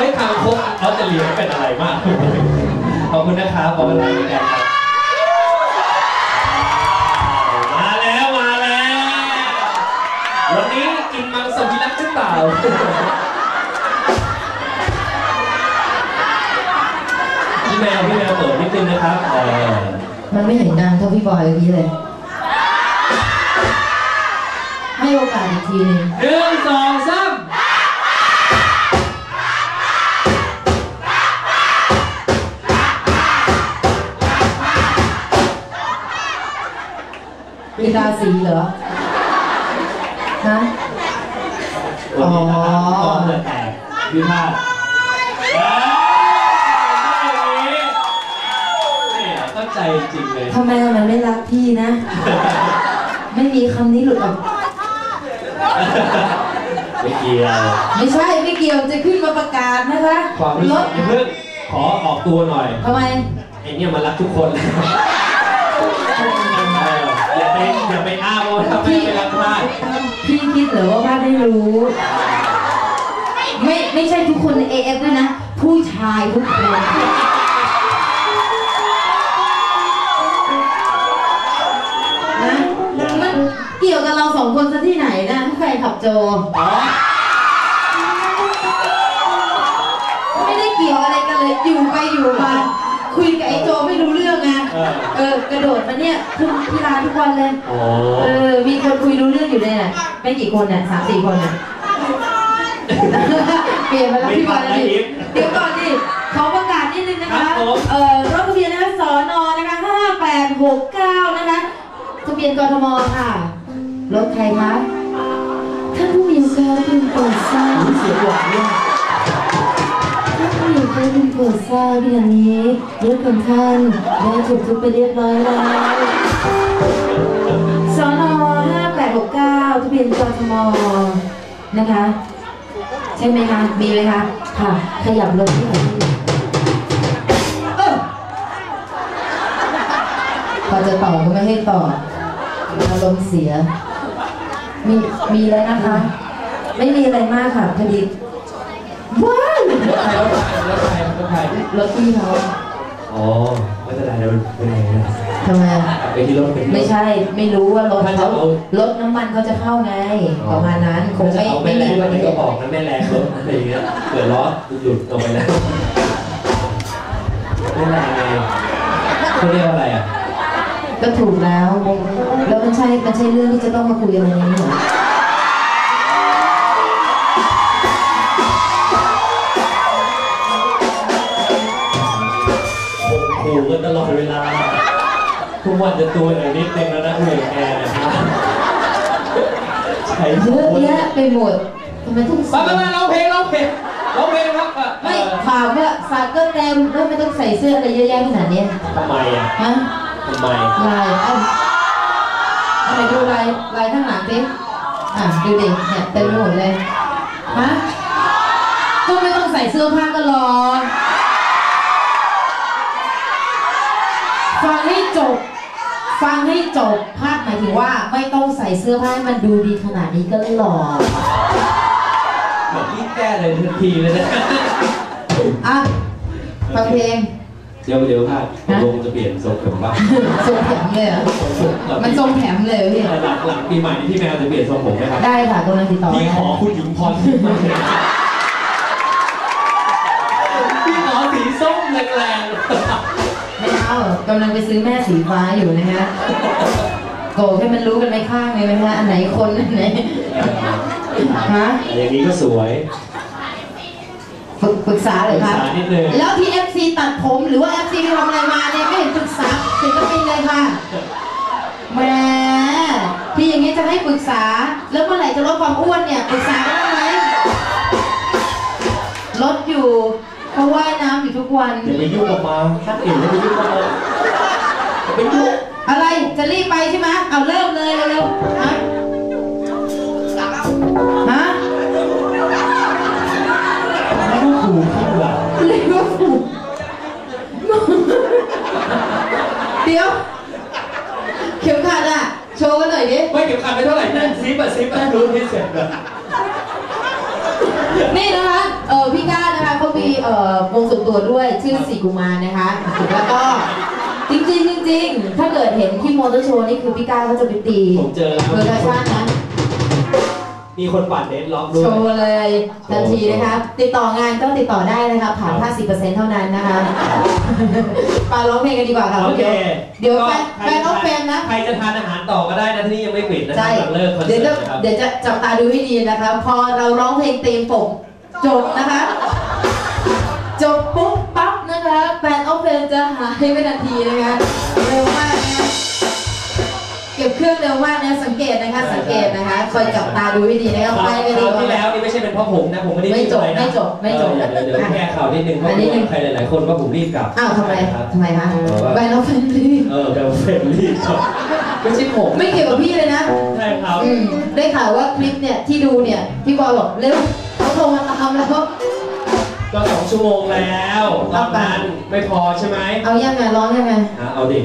ให้คางคกออสเตรเลียเป็นอะไรมาก ขอบคุณนะครับขอบคุณรายการครับมาแล้วมาแล้ว วันนี้กินมังสวิรัตหรือเปล่าพี่แมวพี่แมวเปิดนิดนึงนะครับเออมันไม่เห็นดังเท่าพี่บอยเมื่อกี้เลย ให้โอกาสอีกทีหนึงหนึ่งสองสาม กีตาร์สีเหรอฮะ วันนี้นะครับอ๋อกองเลือดแตกวิพากษ์เอ้ยนี่ตั้งใจจริงเลยทำไมมันไม่รักพี่นะ ไม่มีคำนี้หลุดออก ไม่เกี่ยว ไม่ใช่ไม่เกี่ยวจะขึ้นมาประกาศนะคะความรู้รสึถกอย่าเพิ่งขอออกตัวหน่อยทำไมไอ้เนี่ยมันรักทุกคน อ้างว่าทำไมไม่รักพลาดพี่คิดเหรือว่าบ้านได้รู้ ไม่ไม่ใช่ทุกคนใน AF ด้วยนะ ผู้ชายทุกคน นะมันเกี่ยวกับเราสองคนซะที่ไหนนะแฟนขับโจ อ๋อไม่ได้เกี่ยวอะไรกันเลยอยู่ไปอยู่มา คุยกับไอ้โจไม่รู้เรื่องไงเออ เออกระโดดมาเนี่ยขึ้นที่ร้านทุกวันเลย โอ้เออ มีคนคุยรู้เรื่องอยู่เลยน่ะไม่กี่คนน่ะสามสี่คนน่ะ เปลี่ยนมาแล้วพี่บอลแล้วดิเดี๋ยวก่อนดิขอประกาศนิดนึงนะคะ เอ่อรถทะเบียนนะคะสอนอนะคะ5869นะคะทะเบียนกทมค่ะ รถใครคะ ปรดทราบที่อันนี้รถของท่านได้ถูกทุบไปเรียบร้อยแล้วสอนอ5869ทะเบียนกทมนะคะ ใช่ไหมคะ มีไหมคะ ค่ะ ขยับรถที่ไหนเออพอจะต่อก็ไม่ให้ต่ออารมณ์เสีย มี มีแล้วนะคะ ไม่มีอะไรมากค่ะพอดี รถใครรถพี่เขาอ๋อไม่เป็นไรเดี๋ยวเป็นไงนะทำไมอะไปที่รถไปที่รถ ไม่ใช่ไม่รู้ว่ารถท่านเขาจะเอา รถน้ำมันเขาจะเข้าไงประมาณนั้นคงจะไม่เอาไม่แม่แรมีงวันมันนี้ก็บอกนะแม่แรงรถอะไรอย่างเงี้ยเกิดล้อหลุดออกไปแล้วแม่แรงไงเขาเรียกว่าอะไรอะก็ถูกแล้วแล้วมันใช่มันใช่เรื่องที่จะต้องมาคุยอะไรนี้เหรอ ขู่กันตลอดเวลา ทุกวันจะตัวหน่อยนิดนึงแล้วนะเหนื่อยแกนะครับใช้เยอะแยะไปหมดทำไมต้องมามามาร้องเพลงร้องเพลงร้องเพลงครับอะไม่ถามว่าสาดก็เต็มแล้วไม่ต้องใส่เสื้ออะไรเยอะแยะขนาดเนี้ยทำไมอะฮะทำไมลายเอ้าเอาไปดูลายลายข้างหลังสิอะดูดิเนี่ยเต็มไปหมดเลยฮะก็ไม่ต้องใส่เสื้อผ้าก็รอ ฟัง ให้จบ ฟังให้จบภาพหมายถึงว่าไม่ต้องใส่เสื้อผ้าให้มันดูดีขนาดนี้ก็หล่อเหมือนที่แก้เลยทันทีเลยนะอะฟังเพลงเดี๋ยวเดี๋ยวค่ะตกลงจะเปลี่ยนทรงผมบ้างทรงแถมเลยเหรอมันทรงแถมเลยเหรอพี่หลังหลังปีใหม่นี้พี่แมวจะเปลี่ยนทรงผมไหมครับได้ค่ะกำลังติดต่อพี่ได้ขอคุณหญิงพรทิพย์มาเลยพี่ขอสีส้มแรงไม่เอา กำลังไปซื้อแม่สีฟ้าอยู่นะฮะโกให้มันรู้กันไม่ข้างเลยไหมฮะอันไหนคนอันไหนๆฮะอย่างนี้ก็สวยปรึกปรึกษาเลยครับ ปรึกษานิดนึง แล้วที่ FC ตัดผมหรือว่า FC ไปทำอะไรมาเนี่ยไม่เห็นปรึกษาศิลปินเลยค่ะแหมที่อย่างนี้จะให้ปรึกษา แล้วเมื่อไหร่จะลดความอ้วนเนี่ยปรึกษากันได้ไหมลดอยู่ เพราะว่ายน้ำอยู่ทุกวัน อย่าไปยุ่งกับมาถ้าเปลี่ยนอย่าไปยุ่งกับมาอย่า ไปยุ่งอะไรจะรีบไปใช่ไหมเอาเริ่มเลยเร็วๆฮะฮะไม่ต้องขู่พี่หรอกเรียกว่าผูกเดี๋ยว เข็มขัดอะ โชว์กันหน่อยดิ ไม่เก็บคันไปเท่าไหร่นะซิปอะซิปอะรู้ที่เสร็จอะนี่นะคะเออพี่ก้านะคะเขามีวนตัวด้วยชื่อสีกุมารนะคะ แล้วก็ จริงๆจริงๆถ้าเกิดเห็นที่มอเตอร์โชว์นี่คือพี่ก้าวเขาจะไปตีผมเจอเบอร์กาชาตินะ มีคนปั่นเดนล็อกด้วโชย ว์เลยทันทีนะคะ ติดต่องานก็ติดต่อได้นะคะผ่าน50%เท่านั้นนะคะปาร้องเพลงกันดีกว่าค่ะโอเคเดี๋ยวก็แฟนแฟนน้องเฟรมนะ ใครจะทานอาหารต่อก็ได้นะที่นี่ยังไม่ปิดนะครัใช่หลังเลิกคอนเดี๋ยวเสิจะร์ตนะครับเดี๋ยวจะจับตาดูให้ดีนะคะ พอเราร้องเพลงตีมปกจบนะคะ จบปุ๊บปั๊บนะคะ แฟนออฟเฟนจะหายไปทันทีนะคะเร็วมากนะเก็บเครื่องเร็วมากนะสังเกตนะคะสังเกตนะคะคอยจับตาดูให้ดีนะคะไปกันคดีราวกที่ว่า แล้วนี่ไม่ใช่เป็นเพราะผมนะผมไม่ได้ไม่จบรีอะรนะไม่จบไม่จบเออเดี๋ยวเดี๋ยวแก้ข่าวนิดนึงเพราะอันนี้กลัวใครหลายๆคนว่าผมรีบกลับอ้าวทำไมครับทำไมคะเออว่าแฟนออฟเฟนรีบเออเบลเฟนรีบครับไม่ใช่ผมไม่เกี่ยวกับพี่เลยนะ ใช่ครับ อืมได้ข่าวว่าคลิปเนี่ยที่ดูเนี่ยพี่บอยบอกเร็วเขาโทรมาตามแล้ว ก็สองชั่วโมงแล้วตอนนั้นไม่พอใช่ไหมเอายังไงร้องยังไง อะเอาดิ